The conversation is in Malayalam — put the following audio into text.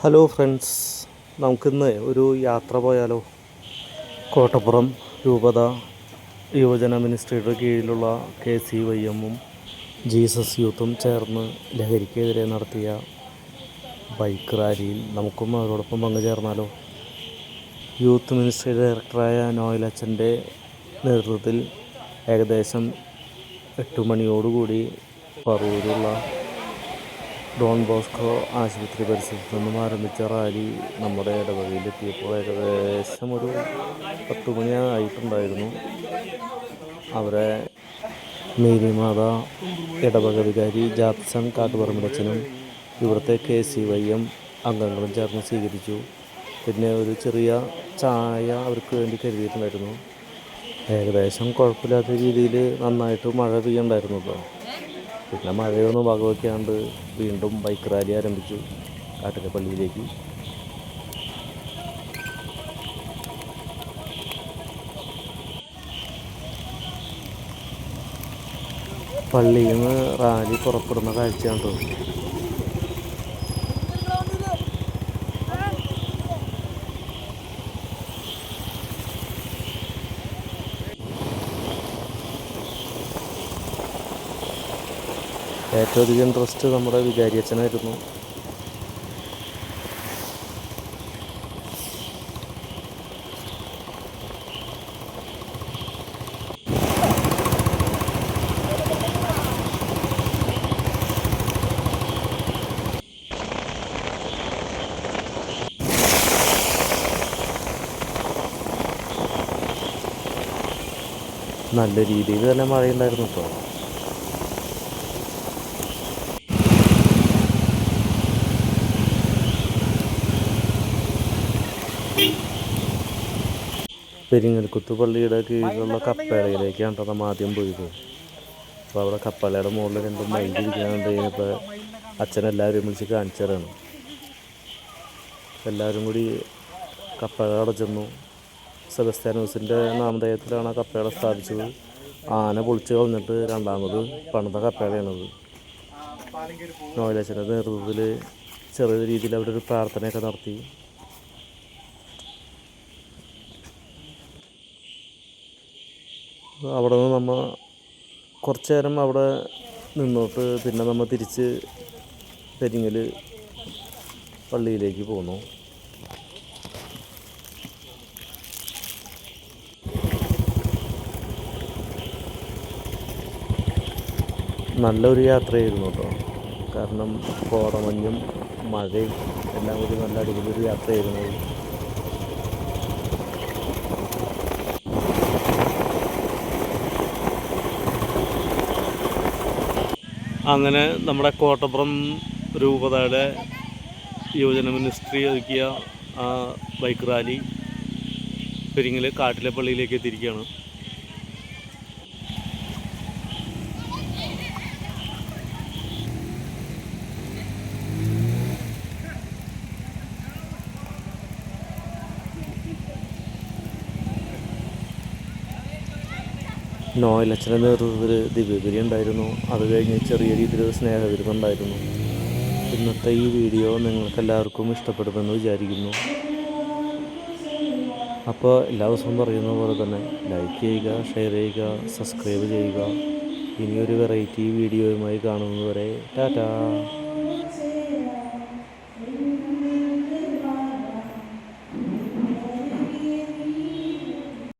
ഹലോ ഫ്രണ്ട്സ് നമുക്കിന്ന് ഒരു യാത്ര പോയാലോ? കോട്ടപ്പുറം രൂപത യുവജന മിനിസ്ട്രിയുടെ കീഴിലുള്ള കെ സി വൈ എമ്മും ജീസസ് യൂത്തും ചേർന്ന് ലഹരിക്കെതിരെ നടത്തിയ ബൈക്ക് റാലിയിൽ നമുക്കും അവരോടൊപ്പം പങ്കുചേർന്നാലോ യൂത്ത് മിനിസ്ട്രി ഡയറക്ടറായ നോയൽ അച്ഛന്റെ നേതൃത്വത്തിൽ ഏകദേശം എട്ട് മണിയോടുകൂടി പറവൂരുള്ള ഡോൺ ബോസ്കോ ആശുപത്രി പരിസരത്ത് നിന്നും ആരംഭിച്ച റാലി നമ്മുടെ ഇടവകയിലെത്തിയപ്പോൾ ഏകദേശം ഒരു പത്ത് മണിയായിട്ടുണ്ടായിരുന്നു അവരെ മേരിമാത ഇടവക വികാരി ജാപ്സൺ കാട്ടുപറമ്പിലച്ചനും ഇവിടുത്തെ കെ സി വൈ എം അംഗങ്ങളും ചേർന്ന് സ്വീകരിച്ചു. പിന്നെ ഒരു ചെറിയ ചായ അവർക്ക് വേണ്ടി കരുതിയിട്ടുണ്ടായിരുന്നു. ഏകദേശം കുഴപ്പമില്ലാത്ത രീതിയിൽ നന്നായിട്ട് മഴ പെയ്യണ്ടായിരുന്നു കേട്ടോ പിന്നെ മഴയൊന്നും വകവയ്ക്കാണ്ട് വീണ്ടും ബൈക്ക് റാലി ആരംഭിച്ചു കാട്ടിലപ്പള്ളിയിലേക്ക് പള്ളിയിൽ നിന്ന് റാലി പുറപ്പെടുന്ന കാഴ്ചയാണ് കേട്ടോ ഏറ്റവും അധികം ഇൻട്രസ്റ്റ് നമ്മുടെ വികാരി അച്ഛനായിരുന്നു നല്ല രീതിയിൽ തന്നെ മഴയുണ്ടായിരുന്നു കേട്ടോ പെരിങ്ങൽക്കുത്ത് പള്ളിയുടെ കീഴിലുള്ള കപ്പേളയിലേക്കാണ് കേട്ടോ നമ്മൾ ആദ്യം പോയത്. അപ്പോൾ അവിടെ കപ്പേളയുടെ മുകളിൽ രണ്ട് മൈൻഡ് ഇരിക്കാണ്ട് കഴിഞ്ഞപ്പോൾ അച്ഛനെല്ലാവരും വിളിച്ച് കാണിച്ചു തരാണ്. എല്ലാവരും കൂടി കപ്പേള അവിടെ ചെന്നു. സെബസ്ത്യാനൂസിന്റെ നാമധേയത്തിലാണ് ആ കപ്പേള സ്ഥാപിച്ചത്. ആന പൊളിച്ച് കളഞ്ഞിട്ട് രണ്ടാമത് പണിത കപ്പേളയാണത്. നോയലച്ഛന്റെ നേതൃത്വത്തിൽ ചെറിയ രീതിയിൽ അവിടെ ഒരു പ്രാർത്ഥനയൊക്കെ നടത്തി. അവിടെ നിന്ന് നമ്മൾ കുറച്ച് നേരം അവിടെ നിന്നോട്ട് പിന്നെ നമ്മൾ തിരിച്ച് പെരിങ്ങൽ പള്ളിയിലേക്ക് പോന്നു. നല്ലൊരു യാത്രയായിരുന്നു കേട്ടോ കാരണം കോടമഞ്ഞും മഴയും എല്ലാം കൂടി നല്ല അടിപൊളി ഒരു യാത്രയായിരുന്നു. അങ്ങനെ നമ്മുടെ കോട്ടപ്പുറം രൂപതയുടെ യുവജന മിനിസ്ട്രി ഒരുക്കിയ ആ ബൈക്ക് റാലി പെരിങ്ങൽ കാട്ടിലെ പള്ളിയിലേക്ക് എത്തിയിരിക്കുകയാണ്. നോയലച്ഛന്റെ നേതൃത്വത്തിൽ ദിവ്യഗിരി ഉണ്ടായിരുന്നു. അത് കഴിഞ്ഞ് ചെറിയ രീതിയിൽ സ്നേഹവിരുന്നുണ്ടായിരുന്നു ഇന്നത്തെ ഈ വീഡിയോ നിങ്ങൾക്കെല്ലാവർക്കും ഇഷ്ടപ്പെടുമെന്ന് വിചാരിക്കുന്നു. അപ്പോൾ എല്ലാ ദിവസവും പറയുന്ന പോലെ തന്നെ ലൈക്ക് ചെയ്യുക ഷെയർ ചെയ്യുക സബ്സ്ക്രൈബ് ചെയ്യുക. ഇനിയൊരു വെറൈറ്റി വീഡിയോയുമായി കാണുന്നതുവരെ ടാറ്റാ.